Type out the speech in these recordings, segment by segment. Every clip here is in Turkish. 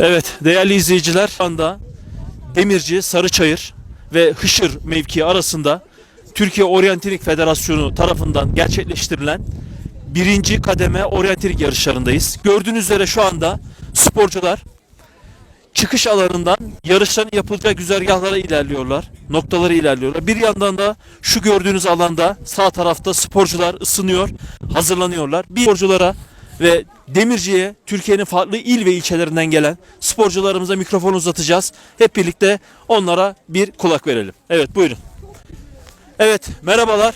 Evet değerli izleyiciler şu anda Demirci, Sarıçayır ve Hışır mevkii arasında Türkiye Oryantilik Federasyonu tarafından gerçekleştirilen birinci kademe oryantilik yarışlarındayız. Gördüğünüz üzere şu anda sporcular çıkış alanından yarışların yapılacağı güzergahlara ilerliyorlar. Noktalara ilerliyorlar. Bir yandan da şu gördüğünüz alanda sağ tarafta sporcular ısınıyor, hazırlanıyorlar. Bir sporculara ve Demirci'ye Türkiye'nin farklı il ve ilçelerinden gelen sporcularımıza mikrofon uzatacağız. Hep birlikte onlara bir kulak verelim. Evet buyurun. Evet merhabalar.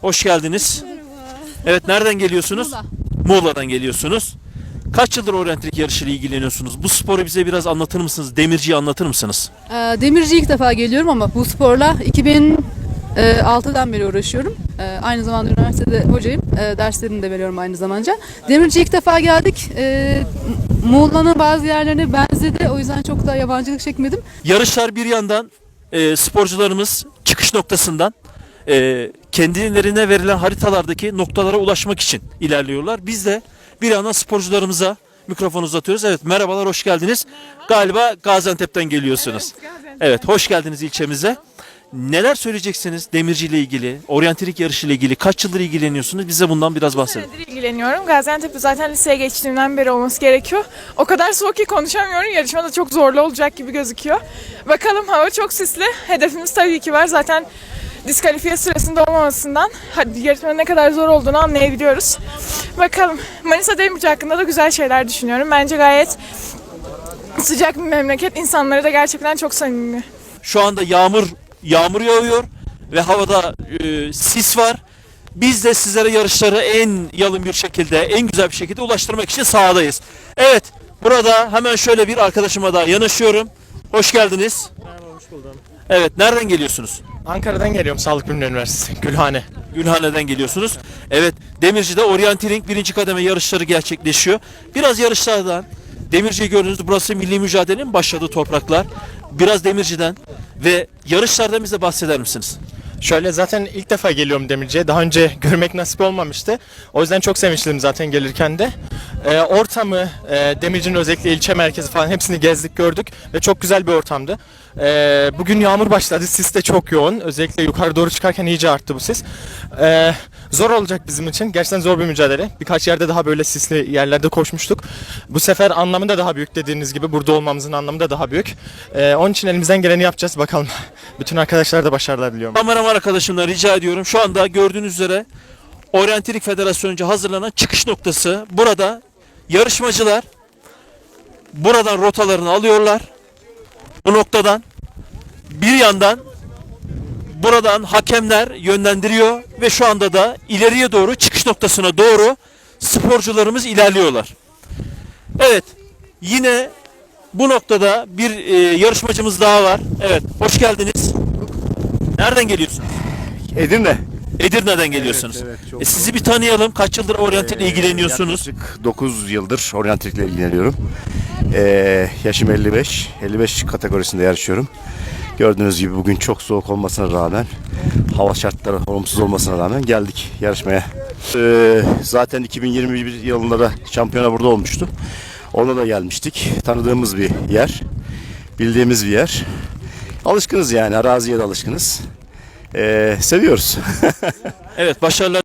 Hoş geldiniz. Evet nereden geliyorsunuz? Muğla. Muğla'dan geliyorsunuz. Kaç yıldır oryantilik yarışıyla ilgileniyorsunuz? Bu sporu bize biraz anlatır mısınız? Demirciyi anlatır mısınız? Ee, Demirci ilk defa geliyorum ama bu sporla 2006'dan beri uğraşıyorum. Ee, Aynı zamanda üniversitede hocayım. Ee, Derslerini de veriyorum aynı zamanda. Demirci ilk defa geldik. Ee, Muğla'nın bazı yerlerine benzedi. O yüzden çok da yabancılık çekmedim. Yarışlar bir yandan e, sporcularımız çıkış noktasından e, kendilerine verilen haritalardaki noktalara ulaşmak için ilerliyorlar. Biz de bir yandan sporcularımıza mikrofon uzatıyoruz. Evet merhabalar hoş geldiniz. Galiba Gaziantep'ten geliyorsunuz. Evet hoş geldiniz ilçemize. Neler söyleyeceksiniz demirci ile ilgili, oryantilik yarışı ile ilgili? Kaç yıldır ilgileniyorsunuz? Bize bundan biraz bahsedin. senedir ilgileniyorum. Gaziantep'te zaten liseye geçtiğimden beri olması gerekiyor. O kadar soğuk ki konuşamıyorum. Yarışma da çok zorlu olacak gibi gözüküyor. Bakalım hava çok sisli. Hedefimiz tabii ki var. Zaten diskalifiye süresinde olmamasından yarışmanın ne kadar zor olduğunu anlayabiliyoruz. Bakalım. Manisa Demirci hakkında da güzel şeyler düşünüyorum. Bence gayet sıcak bir memleket. İnsanları da gerçekten çok samimi. Şu anda yağmur yağmur yağıyor ve havada e, sis var. Biz de sizlere yarışları en yalın bir şekilde, en güzel bir şekilde ulaştırmak için sahadayız. Evet, burada hemen şöyle bir arkadaşıma da yanaşıyorum. Hoş geldiniz. Merhaba, hoş buldum. Evet, nereden geliyorsunuz? Ankara'dan geliyorum Sağlık Bilimleri Üniversitesi, Gülhane. Gülhane'den geliyorsunuz. Evet, Demirci'de Orienteering birinci kademe yarışları gerçekleşiyor. Biraz yarışlardan, Demirci'yi gördünüz. Burası milli mücadelenin başladığı topraklar. Biraz Demirci'den ve yarışlardan bize bahseder misiniz? Şöyle zaten ilk defa geliyorum Demirci'ye. Daha önce görmek nasip olmamıştı. O yüzden çok sevinçliyim zaten gelirken de. Ee, ortamı, e, Demirci'nin özellikle ilçe merkezi falan hepsini gezdik gördük ve çok güzel bir ortamdı. Ee, bugün yağmur başladı, sis de çok yoğun. Özellikle yukarı doğru çıkarken iyice arttı bu sis. Ee, zor olacak bizim için. Gerçekten zor bir mücadele. Birkaç yerde daha böyle sisli yerlerde koşmuştuk. Bu sefer anlamı da daha büyük dediğiniz gibi. Burada olmamızın anlamı da daha büyük. Ee, onun için elimizden geleni yapacağız. Bakalım. Bütün arkadaşlara da başarılar diliyorum. Kameraman arkadaşımdan rica ediyorum. Şu anda gördüğünüz üzere Oryantilik Federasyonunca hazırlanan çıkış noktası. Burada yarışmacılar buradan rotalarını alıyorlar. Bu noktadan bir yandan buradan hakemler yönlendiriyor ve şu anda da ileriye doğru çıkış noktasına doğru sporcularımız ilerliyorlar. Evet yine bu noktada bir e, yarışmacımız daha var. Evet hoş geldiniz. Nereden geliyorsunuz? Edirne. Edirne'den geliyorsunuz. Evet, evet, çok E, sizi bir tanıyalım. Kaç yıldır oryantikle ilgileniyorsunuz? Yaklaşık 9 yıldır oryantikle ilgileniyorum. Ee, yaşım 55. 55 kategorisinde yarışıyorum. Gördüğünüz gibi bugün çok soğuk olmasına rağmen, hava şartları olumsuz olmasına rağmen geldik yarışmaya. Ee, zaten 2021 yılında da şampiyona burada olmuştu. Ona da gelmiştik. Tanıdığımız bir yer. Bildiğimiz bir yer. Alışkınız yani. Araziye de alışkınız. Ee, seviyoruz. Evet başarılar